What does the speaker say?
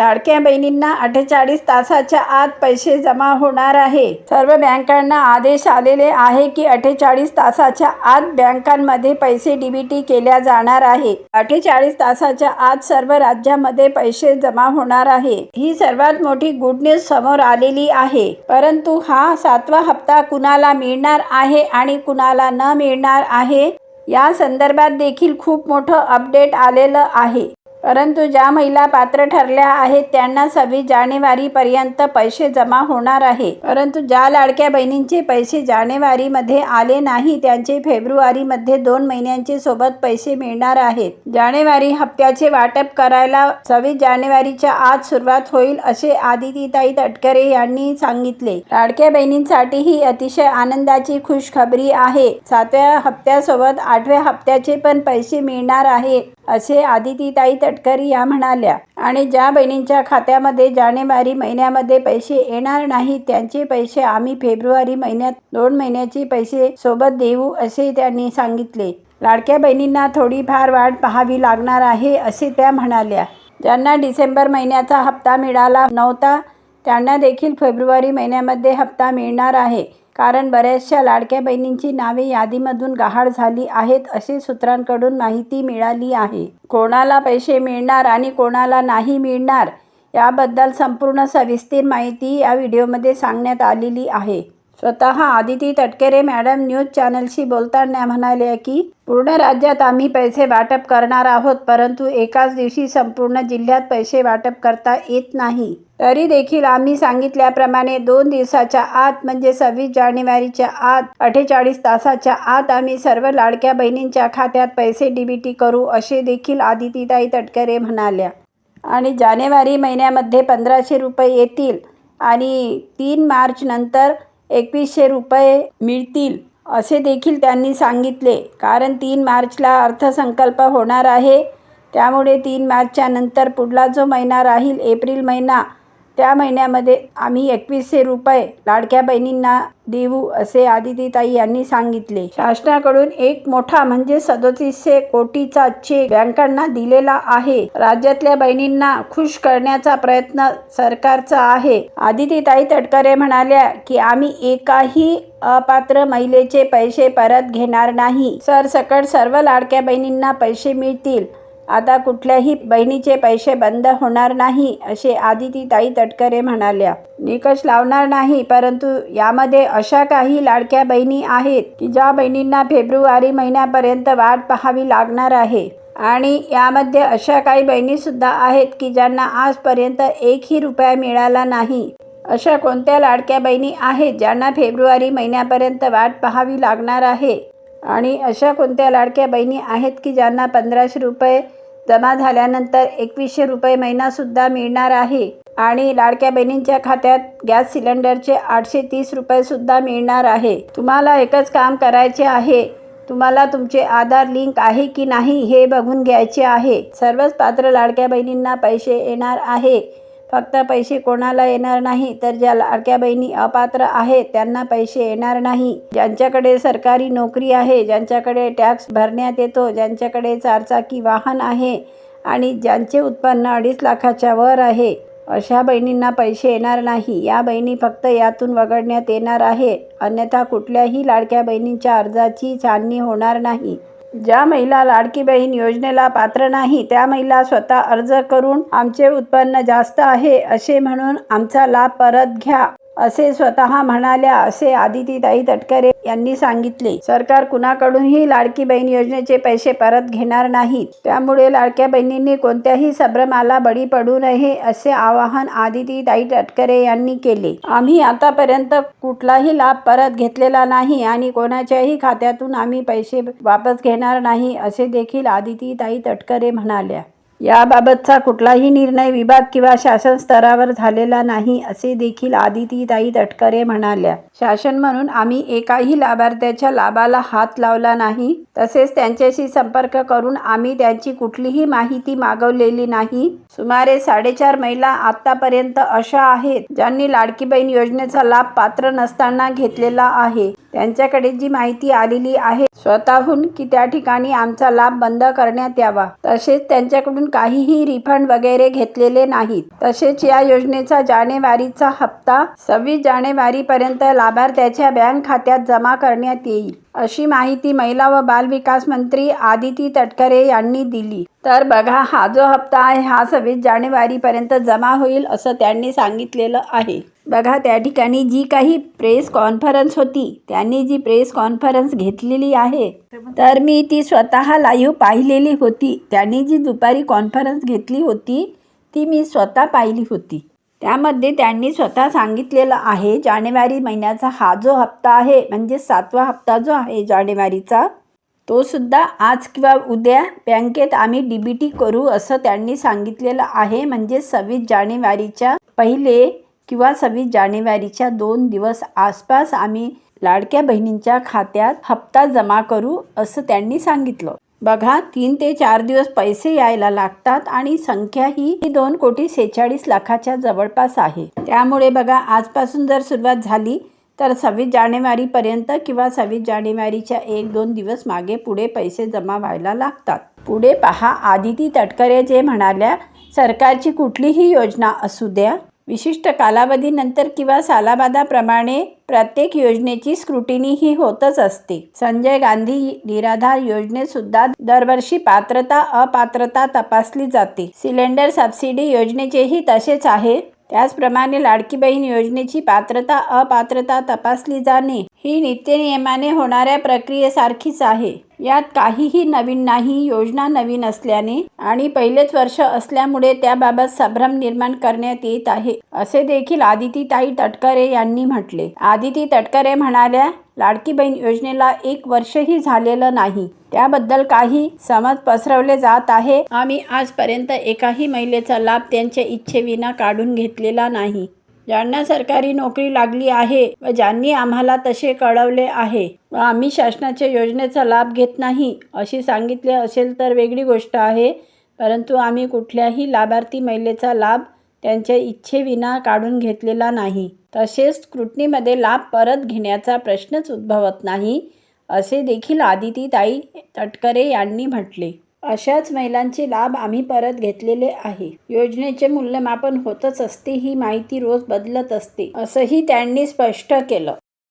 लाडक्या बहिणींना अठ्ठेचाळीस तासाच्या आत पैसे जमा होणार आहे. सर्व बँकांना आदेश आलेले आहे की अठ्ठेचाळीस तासाच्या आत बँकांमध्ये पैसे डीबीटी केल्या जाणार आहे. अठ्ठेचाळीस तासाच्या आत सर्व राज्यामध्ये पैसे जमा होणार आहे. ही सर्वात मोठी गुड न्यूज समोर आलेली आहे. परंतु हा सातवा हप्ता कुणाला मिळणार आहे आणि कुणाला न मिळणार आहे? या संदर्भात देखील खूप मोठं अपडेट आलेलं आहे. परंतु ज्या महिला पात्र ठरल्या आहेत त्यांना सव्वीस जानेवारीपर्यंत पैसे जमा होणार आहे. परंतु ज्या लाडक्या बहिणींचे पैसे जानेवारीमध्ये आले नाही त्यांचे फेब्रुवारीमध्ये दोन महिन्यांचे सोबत पैसे मिळणार आहेत. जानेवारी हप्त्याचे वाटप करायला सव्वीस जानेवारीच्या आज सुरुवात होईल असे आदितीताई तटकरे यांनी सांगितले. लाडक्या बहिणींसाठी ही अतिशय आनंदाची खुशखबरी आहे. सातव्या हप्त्यासोबत आठव्या हप्त्याचे पण पैसे मिळणार आहे असे आदितीताई तटकरी या म्हणाल्या. आणि ज्या बहिणींच्या खात्यामध्ये जानेवारी महिन्यामध्ये पैसे येणार नाही त्यांचे पैसे आम्ही फेब्रुवारी महिन्यात दोन महिन्याचे पैसे सोबत देऊ असे त्यांनी सांगितले. लाडक्या बहिणींना थोडीफार वाट पाहावी लागणार आहे असे त्या म्हणाल्या. ज्यांना डिसेंबर महिन्याचा हप्ता मिळाला नव्हता त्यांना देखील फेब्रुवारी महिन्यामध्ये हप्ता मिळणार आहे. कारण बऱ्याचशा लाडक्या बहिणींची नावे यादीमधून गहाळ झाली आहेत असे सूत्रांकडून माहिती मिळाली आहे. कोणाला पैसे मिळणार आणि कोणाला नाही मिळणार याबद्दल संपूर्ण सविस्तर माहिती या व्हिडिओमध्ये सांगण्यात आलेली आहे. स्वतः आदिती तटकरे मॅडम न्यूज चॅनलशी बोलताना म्हणाल्या की पूर्ण राज्यात आम्ही पैसे वाटप करणार आहोत परंतु एकाच दिवशी संपूर्ण जिल्ह्यात पैसे वाटप करता येत नाही. तरी देखील आम्ही सांगितल्याप्रमाणे दोन दिवसाच्या आत म्हणजे सव्वीस जानेवारीच्या आत अठ्ठेचाळीस तासाच्या आत आम्ही सर्व लाडक्या बहिणींच्या खात्यात पैसे डीबीटी करू असे देखील आदितीताई तटकरे म्हणाल्या. आणि जानेवारी महिन्यामध्ये पंधराशे रुपये येतील. आणि तीन मार्च नंतर एकवीसशे रुपये मिळतील असे देखील त्यांनी सांगितले. कारण तीन मार्चला अर्थसंकल्प होणार आहे. त्यामुळे तीन मार्चच्या नंतर पुढला जो महिना राहील एप्रिल महिना त्या महिन्यामध्ये आम्ही एकवीसशे रुपये लाडक्या बहिणींना देऊ असे आदितीताई यांनी सांगितले. शासनाकडून एक मोठा म्हणजे सदोतीसशे कोटीचा चेक बँकांना दिलेला आहे. राज्यातल्या बहिणींना खुश करण्याचा प्रयत्न सरकारचा आहे. आदितीताई तटकरे म्हणाल्या की आम्ही एकाही अपात्र महिलेचे पैसे परत घेणार नाही. सरसकट सर्व लाडक्या बहिणींना पैसे मिळतील. आता कुठल्याही बहिणीचे पैसे बंद होणार नाही असे आदितीताई तटकरे म्हणाल्या. निकष लावणार नाही परंतु यामध्ये अशा काही लाडक्या बहिणी आहेत की ज्या बहिणींना फेब्रुवारी महिन्यापर्यंत वाट पाहावी लागणार आहे. आणि यामध्ये अशा काही बहिणीसुद्धा आहेत की ज्यांना आजपर्यंत एकही रुपया मिळाला नाही. अशा कोणत्या लाडक्या बहिणी आहेत ज्यांना फेब्रुवारी महिन्यापर्यंत वाट पाहावी लागणार आहे? आणि अशा कोणत्या लाडक्या बहिणी आहेत की ज्यांना पंधराशे रुपये जमा झाल्यानंतर एकवीसशे रुपये महिनासुद्धा मिळणार आहे. आणि लाडक्या बहिणींच्या खात्यात गॅस सिलेंडरचे आठशे तीस रुपयेसुद्धा मिळणार आहे. तुम्हाला एकच काम करायचे आहे. तुम्हाला तुमचे आधार लिंक आहे की नाही हे बघून घ्यायचे आहे. सर्वच पात्र लाडक्या बहिणींना पैसे येणार आहे. फक्त पैसे कोणाला येणार नाही तर ज्या लाडक्या बहिणी अपात्र आहेत त्यांना पैसे येणार नाही. ज्यांच्याकडे सरकारी नोकरी आहे ज्यांच्याकडे टॅक्स भरण्यात येतो ज्यांच्याकडे चारचाकी वाहन आहे आणि ज्यांचे उत्पन्न अडीच लाखाच्या वर आहे अशा बहिणींना पैसे येणार नाही. या बहिणी फक्त यातून वगळण्यात येणार आहे अन्यथा कुठल्याही लाडक्या बहिणींच्या अर्जाची छाननी होणार नाही. ज्या महिला लाडकी बहीण योजनेला पात्र नाही त्या महिला स्वतः अर्ज करून आमचे उत्पन्न जास्त आहे असे म्हणून आमचा लाभ परत घ्या. असे स्वतः म्हणाल्या असे आदितीताई तटकरे यांनी सांगितले सरकार कुणाकडूनही लाडकी बहीण योजनेचे पैसे परत घेणार नाहीत. त्यामुळे लाडक्या बहिणींनी कोणत्याही संभ्रमाला बळी पडू नये असे आवाहन आदितीताई तटकरे यांनी केले. आम्ही आतापर्यंत कुठलाही लाभ परत घेतलेला नाही आणि कोणाच्याही खात्यातून आम्ही पैसे वापस घेणार नाही असे देखील आदितीताई तटकरे म्हणाल्या. याबाबतचा कुठलाही निर्णय विभाग किंवा शासन स्तरावर झालेला नाही असे देखील आदितीताई तटकरे म्हणाल्या. शासन म्हणून आम्ही एकाही लाभार्थ्याच्या लाभाला हात लावला नाही तसेच त्यांच्याशी संपर्क करून आम्ही त्यांची कुठलीही माहिती मागवलेली नाही. सुमारे साडेचार महिला आतापर्यंत अशा आहेत ज्यांनी लाडकी बहीण योजनेचा लाभ पात्र नसताना घेतलेला आहे. त्यांच्याकडे जी माहिती आलेली आहे स्वतःहून की त्या ठिकाणी आमचा लाभ बंद करण्यात यावा. तसेच त्यांच्याकडून काहीही रिफंड वगैरे घेतलेले नाहीत. तसेच या योजनेचा जानेवारीचा हप्ता सव्वीस जानेवारीपर्यंत लाभार्थ्याच्या बँक खात्यात जमा करण्यात येईल. अशी माहिती महिला व बालविकास मंत्री आदिती तटकरे यांनी दिली. तर बघा हा जो हप्ता आहे हा सव्वीस जानेवारीपर्यंत जमा होईल असं त्यांनी सांगितलेलं आहे. बघा त्या ठिकाणी जी काही प्रेस कॉन्फरन्स होती त्यांनी जी प्रेस कॉन्फरन्स घेतलेली आहे तर मी ती स्वतः लाईव्ह पाहिलेली होती. त्यांनी जी दुपारी कॉन्फरन्स घेतली होती ती मी स्वतः पाहिली होती. त्यामध्ये त्यांनी स्वतः सांगितलेलं आहे जानेवारी महिन्याचा हा जो हप्ता आहे म्हणजे सातवा हप्ता जो आहे जानेवारीचा तो सुद्धा आज किंवा उद्या बँकेत आम्ही डी बी टी करू असं त्यांनी सांगितलेलं आहे. म्हणजे सव्वीस जानेवारीच्या पहिले किंवा सव्वीस जानेवारीच्या दोन दिवस आसपास आम्ही लाडक्या बहिणींच्या खात्यात हप्ता जमा करू असं त्यांनी सांगितलं. बघा तीन ते चार दिवस पैसे यायला लागतात आणि संख्या ही दोन कोटी सेहेचाळीस लाखाच्या जवळपास आहे. त्यामुळे बघा आजपासून जर सुरुवात झाली तर सव्वीस जानेवारीपर्यंत किंवा सव्वीस जानेवारीच्या एक दोन दिवस मागे पुढे पैसे जमा व्हायला लागतात. पुढे पहा आदिती तटकरे जे म्हणाल्या सरकारची कुठलीही योजना असू द्या विशिष्ट कालावधीनंतर किंवा सालाबादाप्रमाणे प्रत्येक योजनेची स्क्रुटिनी ही होतच असते. संजय गांधी निराधार योजनेत सुद्धा दरवर्षी पात्रता अपात्रता तपासली जाते. सिलेंडर सबसिडी योजनेचेही तसेच आहे. त्याचप्रमाणे लाडकी बहीण योजनेची पात्रता अपात्रता तपासली जाणे ही नित्यनियमाने होणाऱ्या प्रक्रियेसारखीच आहे. यात काहीही नवीन नाही योजना नवीन असल्याने आणि पहिलेच वर्ष असल्यामुळे त्याबाबत संभ्रम निर्माण करण्यात येत आहे असे देखील आदितीताई तटकरे यांनी म्हटले. आदिती तटकरे म्हणाल्या लाडकी बहीण योजनेला एक वर्षही झालेलं नाही. त्याबद्दल काही समज पसरवले जात आहे. आम्ही आजपर्यंत एकाही महिलेचा लाभ त्यांच्या इच्छेविना काढून घेतलेला नाही. ज्यांना सरकारी नोकरी लागली आहे व ज्यांनी आम्हाला तसे कळवले आहे व आम्ही शासनाच्या योजनेचा लाभ घेत नाही अशी सांगितले असेल तर वेगळी गोष्ट आहे. परंतु आम्ही कुठल्याही लाभार्थी महिलेचा लाभ त्यांच्या इच्छेविना काढून घेतलेला नाही. तसेच स्क्रुटनीमध्ये लाभ परत घेण्याचा प्रश्नच उद्भवत नाही असे देखील आदितीताई तटकरे यांनी म्हटले. अशाच महिलांचे लाभ आम्ही परत घेतलेले आहे. योजनेचे मूल्यमापन होतच असते ही माहिती रोज बदलत असते असंही त्यांनी स्पष्ट केलं.